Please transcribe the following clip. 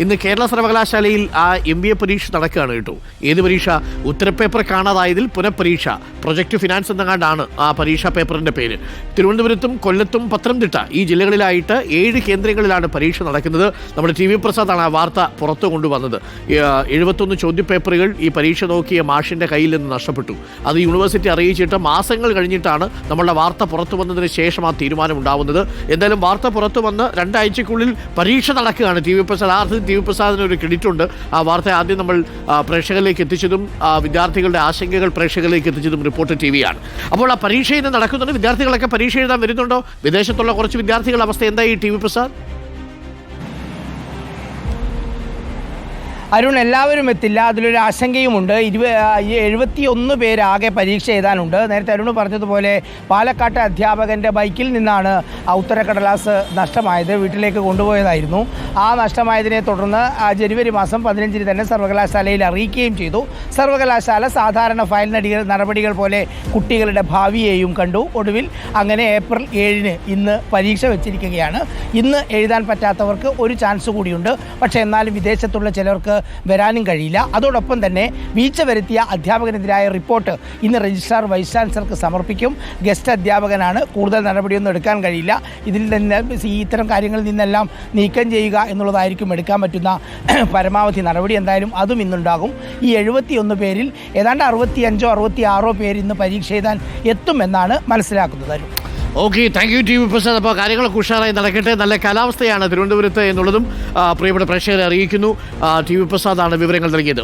ഇന്ന് കേരള സർവകലാശാലയിൽ ആ എം ബി എ പരീക്ഷ നടക്കുകയാണ് കേട്ടോ. ഏത് പരീക്ഷ? ഉത്തരപേപ്പർ കാണാതായതിൽ പുനഃപരീക്ഷ. പ്രൊജക്ട് ഫിനാൻസ് എന്നങ്ങാണ്ടാണ് ആ പരീക്ഷാ പേപ്പറിന്റെ പേര്. തിരുവനന്തപുരത്തും കൊല്ലത്തും പത്തനംതിട്ട ഈ ജില്ലകളിലായിട്ട് ഏഴ് കേന്ദ്രങ്ങളിലാണ് പരീക്ഷ നടക്കുന്നത്. നമ്മുടെ ടി വി പ്രസാദാണ് ആ വാർത്ത പുറത്തു കൊണ്ടുവന്നത്. എഴുപത്തൊന്ന് ചോദ്യപേപ്പറുകൾ ഈ പരീക്ഷ നോക്കിയ മാഷിന്റെ കയ്യിൽ നിന്ന് നഷ്ടപ്പെട്ടു. അത് യൂണിവേഴ്സിറ്റി അറിയിച്ചിട്ട് മാസങ്ങൾ കഴിഞ്ഞിട്ടാണ് നമ്മളുടെ വാർത്ത പുറത്തു വന്നതിന് ശേഷം ആ തീരുമാനം ഉണ്ടാവുന്നത് എന്തായാലും വാർത്ത പുറത്തു വന്ന് രണ്ടാഴ്ചക്കുള്ളിൽ പരീക്ഷ നടക്കുകയാണ്. ടി വി പ്രസാദ് ആ അർത്ഥത്തിൽ ടി വി പ്രസാദിന് ഒരു ക്രെഡിറ്റ് ഉണ്ട്. ആ വാർത്ത ആദ്യം നമ്മൾ പ്രേക്ഷകരിലേക്ക് എത്തിച്ചതും വിദ്യാർത്ഥികളുടെ ആശങ്കകൾ പ്രേക്ഷകരിലേക്ക് എത്തിച്ചതും റിപ്പോർട്ടർ ടി വിയാണ് അപ്പോൾ ആ പരീക്ഷ ഇന്ന് നടക്കുന്നുണ്ട്. വിദ്യാർത്ഥികളൊക്കെ പരീക്ഷ എഴുതാൻ വരുന്നുണ്ടോ? വിദേശത്തുള്ള കുറച്ച് വിദ്യാർത്ഥികളുടെ അവസ്ഥ എന്തായി ടി വി പ്രസാദ്? അരുൺ എല്ലാവരും എത്തില്ല. അതിലൊരു ആശങ്കയുമുണ്ട്. ഇരുപ എഴുപത്തി ഒന്ന് പേരാകെ പരീക്ഷ എഴുതാനുണ്ട്. നേരത്തെ അരുൺ പറഞ്ഞതുപോലെ പാലക്കാട്ടെ അധ്യാപകന്റെ ബൈക്കിൽ നിന്നാണ് ഉത്തരക്കടലാസ് നഷ്ടമായത്. വീട്ടിലേക്ക് കൊണ്ടുപോയതായിരുന്നു. ആ നഷ്ടമായതിനെ തുടർന്ന് ജനുവരി മാസം പതിനഞ്ചിന് തന്നെ സർവകലാശാലയിൽ അറിയിക്കുകയും ചെയ്തു. സർവകലാശാല സാധാരണ ഫയൽ നടികൾ നടപടികൾ പോലെ കുട്ടികളുടെ ഭാവിയെയും കണ്ടു. ഒടുവിൽ അങ്ങനെ ഏപ്രിൽ ഏഴിന് ഇന്ന് പരീക്ഷ വെച്ചിരിക്കുകയാണ്. ഇന്ന് എഴുതാൻ പറ്റാത്തവർക്ക് ഒരു ചാൻസ് കൂടിയുണ്ട്. പക്ഷേ എന്നാലും വിദേശത്തുള്ള ചിലർക്ക് വരാനും കഴിയില്ല. അതോടൊപ്പം തന്നെ വീഴ്ച വരുത്തിയ അധ്യാപകനെതിരായ റിപ്പോർട്ട് ഇന്ന് രജിസ്ട്രാർ വൈസ് ചാൻസലർക്ക് സമർപ്പിക്കും. ഗസ്റ്റ് അധ്യാപകനാണ്. കൂടുതൽ നടപടിയൊന്നും എടുക്കാൻ കഴിയില്ല. ഇതിൽ നിന്ന് ഇത്തരം കാര്യങ്ങളിൽ നിന്നെല്ലാം നീക്കം ചെയ്യുക എന്നുള്ളതായിരിക്കും എടുക്കാൻ പറ്റുന്ന പരമാവധി നടപടി എന്തായാലും അതും ഇന്നുണ്ടാകും. ഈ എഴുപത്തിയൊന്ന് പേരിൽ ഏതാണ്ട് അറുപത്തിയഞ്ചോ അറുപത്തി ആറോ പേര് ഇന്ന് പരീക്ഷ എഴുതാൻ എത്തുമെന്നാണ് മനസ്സിലാക്കുന്നത്. Okay thank you T V Prasad. അപ്പോൾ കാര്യങ്ങളൊക്കെ ഉഷാറായി നടക്കട്ടെ. നല്ല കാലാവസ്ഥയാണ് തിരുവനന്തപുരത്ത് എന്നുള്ളതും പ്രിയപ്പെട്ട പ്രേക്ഷകരെ അറിയിക്കുന്നു. ടി വി പ്രസാദാണ് വിവരങ്ങൾ നൽകിയത്.